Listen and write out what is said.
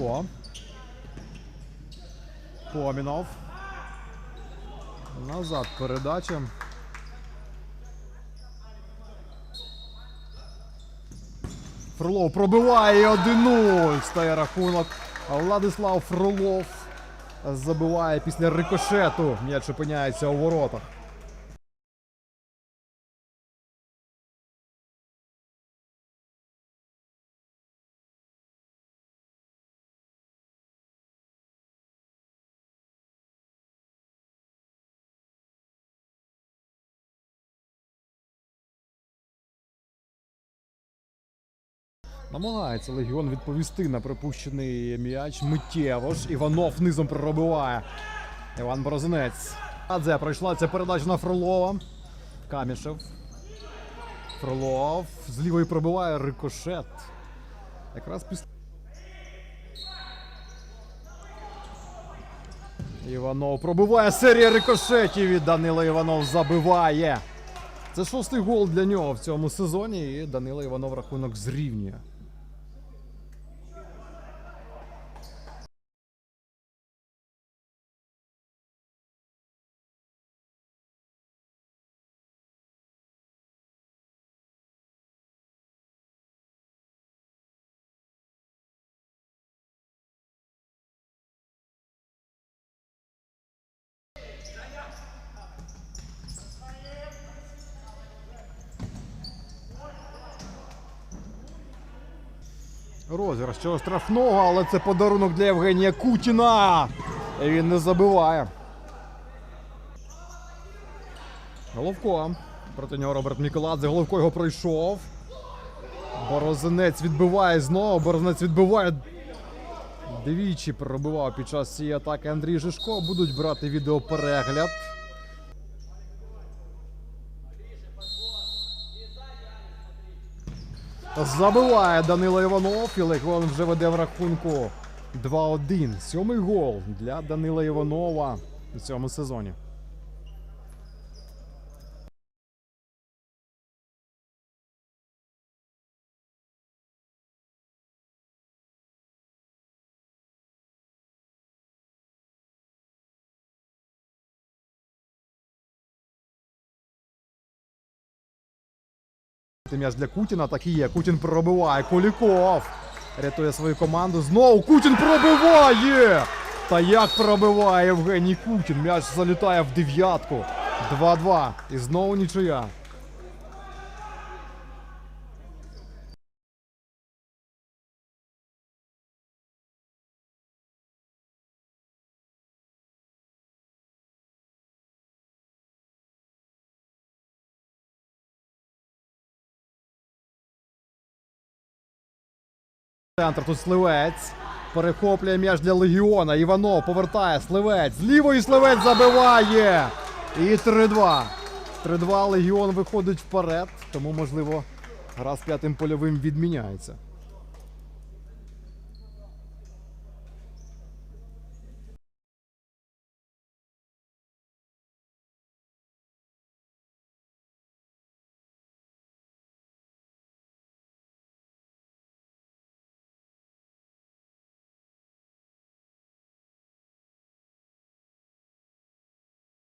О. Помінов. Назад передача. Фролов пробиває 1-0. Стає рахунок. Владислав Фролов забиває після рикошету. М'яч опиняється у воротах. Намагається Легіон відповісти на пропущений м'яч. Миттєво ж. Іванов низом пробиває. Іван Борозинець. Адзе пройшла ця передача на Фролова. Камішев. Фролов. З лівої пробиває рикошет. Якраз після. Іванов пробиває серія рикошетів і Данило Іванов забиває. Це шостий гол для нього в цьому сезоні, і Данило Іванов рахунок зрівнює. Розіграш цього штрафного, але це подарунок для Євгенія Кутіна. І він не забиває. Головко. Проти нього Роберт Міколадзе. Головко його пройшов. Борозинець відбиває знову. Борозинець відбиває. Двічі пробивав під час цієї атаки Андрій Жишко. Будуть брати відеоперегляд. Забиває Данило Іванов і Легон вже веде в рахунку 2-1. Сьомий гол для Данила Іванова у цьому сезоні. Це М'яч для Кутіна так і є. Кутін пробиває. Куліков рятує свою команду. Знову Кутін пробиває! Та як пробиває Євгеній Кутін? М'яч залітає в дев'ятку. 2-2. І знову нічия. Центр тут Сливець. Перехоплює м'яч для Легіона. Іванов повертає Сливець. З лівої Сливець забиває. І 3-2. 3-2 Легіон виходить вперед. Тому, можливо, гра з п'ятим польовим відміняється.